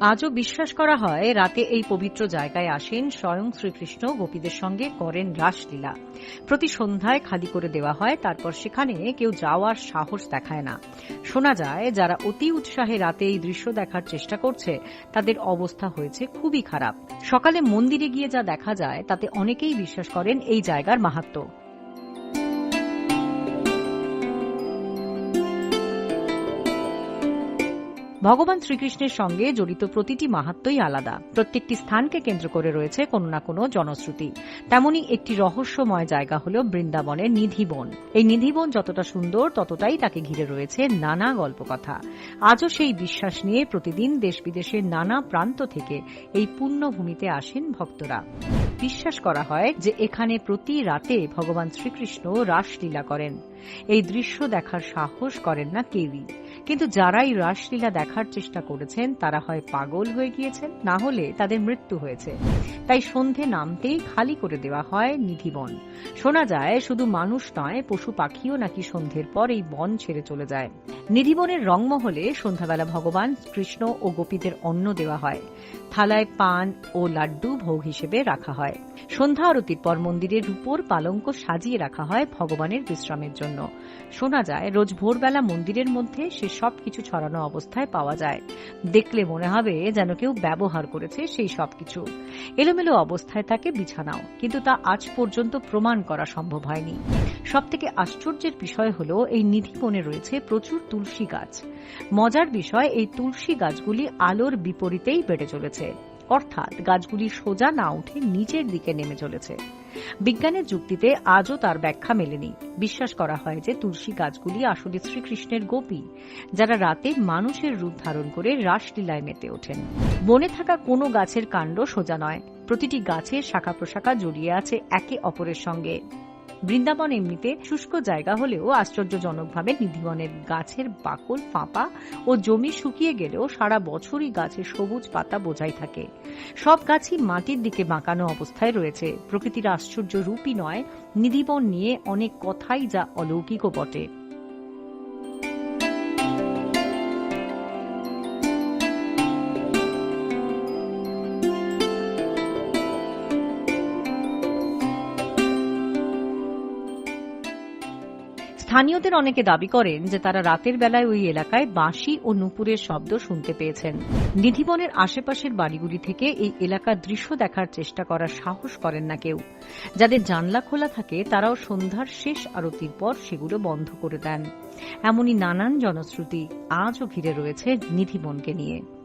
আজও বিশ্বাস করা হয়, রাতে এই পবিত্র জায়গায় আসেন স্বয়ং শ্রীকৃষ্ণ, গোপীদের সঙ্গে করেন রাসলীলা। প্রতি সন্ধ্যায় খালি করে দেওয়া হয়, তারপর সেখানে কেউ যাওয়ার সাহস দেখায় না। শোনা যায়, যারা অতি উৎসাহে রাতে এই দৃশ্য দেখার চেষ্টা করছে, তাদের অবস্থা হয়েছে খুবই খারাপ। সকালে মন্দিরে গিয়ে যা দেখা যায়, তাতে অনেকেই বিশ্বাস করেন এই জায়গার মাহাত্ম্য ভগবান শ্রীকৃষ্ণের সঙ্গে জড়িত প্রতিটি মাহাত্মই আলাদা। প্রত্যেকটি স্থানকে কেন্দ্র করে রয়েছে কোনো না কোনো জনশ্রুতি। তেমনি একটি রহস্যময় জায়গা হল বৃন্দাবনের নিধিবন। এই নিধিবন যতটা সুন্দর, ততটাই তাকে ঘিরে রয়েছে নানা গল্পকথা। আজও সেই বিশ্বাস নিয়ে প্রতিদিন দেশ বিদেশের নানা প্রান্ত থেকে এই পুণ্যভূমিতে আসেন ভক্তরা। বিশ্বাস করা হয় যে এখানে প্রতি রাতে ভগবান শ্রীকৃষ্ণ রাসলীলা করেন। এই দৃশ্য দেখার সাহস করেন না কেউই। কিন্তু যারা এই রাসলীলা দেখার চেষ্টা করেছেন, তারা হয় পাগল হয়ে গিয়েছেন, না হলে তাদের মৃত্যু হয়েছে। তাই সন্ধে নামতেই খালি করে দেওয়া হয় নিধিবন। শোনা যায় শুধু মানুষ নয়, পশু পাখিও নাকি সন্ধ্যের পর এই বন ছেড়ে চলে যায়। নিধিবনের রংমহলে সন্ধ্যাবেলা ভগবান কৃষ্ণ ও গোপীদের অন্ন দেওয়া হয়। থালায় পান ও লাড্ডু ভোগ হিসেবে রাখা হয়। সন্ধ্যা আরতির পর মন্দিরের উপর পালঙ্ক সাজিয়ে রাখা হয় ভগবানের বিশ্রামের জন্য। শোনা যায়, রোজ ভোরবেলা মন্দিরের মধ্যে সে সব ছড়ানো অবস্থায় পাওয়া যায়। দেখলে মনে হবে যেন কেউ ব্যবহার করেছে সেই সবকিছু। এলোমেলো অবস্থায় থাকে বিছানাও, কিন্তু তা আজ পর্যন্ত প্রমাণ করা সম্ভব হয়নি। সব থেকে আশ্চর্যের বিষয় হল, এই নিধি বনে রয়েছে প্রচুর তুলসী গাছ। মজার বিষয়, এই তুলসী গাছগুলি আলোর বিপরীতেই বেড়ে চলেছে। অর্থাৎ গাছগুলি সোজা না উঠে নিচের দিকে নেমে চলেছে। বিজ্ঞানের যুক্তিতে আজও তার ব্যাখ্যা মেলেনি। বিশ্বাস করা হয় যে তুলসী গাছগুলি আসলে শ্রীকৃষ্ণের গোপী, যারা রাতে মানুষের রূপ ধারণ করে রাসলীলায় মেতে ওঠেন। বনে থাকা কোনো গাছের কাণ্ড সোজা নয়। প্রতিটি গাছের শাখা প্রশাখা জড়িয়ে আছে একে অপরের সঙ্গে। বৃন্দাবন এমনিতে শুষ্ক জায়গা হলেও আশ্চর্যজনকভাবে নিধিবনের গাছের বাকল ফাঁপা ও জমি শুকিয়ে গেলেও সারা বছরই গাছের সবুজ পাতা বোঝাই থাকে। সব গাছই মাটির দিকে বাঁকানো অবস্থায় রয়েছে। প্রকৃতির আশ্চর্য রূপই নয়, নিধিবন নিয়ে অনেক কথাই যা অলৌকিকও বটে। স্থানীয়দের অনেকে দাবি করেন যে তারা রাতের বেলায় ওই এলাকায় বাঁশি ও নুপুরের শব্দ শুনতে পেয়েছেন। নিধিবনের আশেপাশের বাড়িগুলি থেকে এই এলাকার দৃশ্য দেখার চেষ্টা করার সাহস করেন না কেউ। যাদের জানলা খোলা থাকে, তারাও সন্ধ্যার শেষ আরতির পর সেগুলো বন্ধ করে দেন। এমনই নানান জনশ্রুতি আজও ঘিরে রয়েছে নিধিবনকে নিয়ে।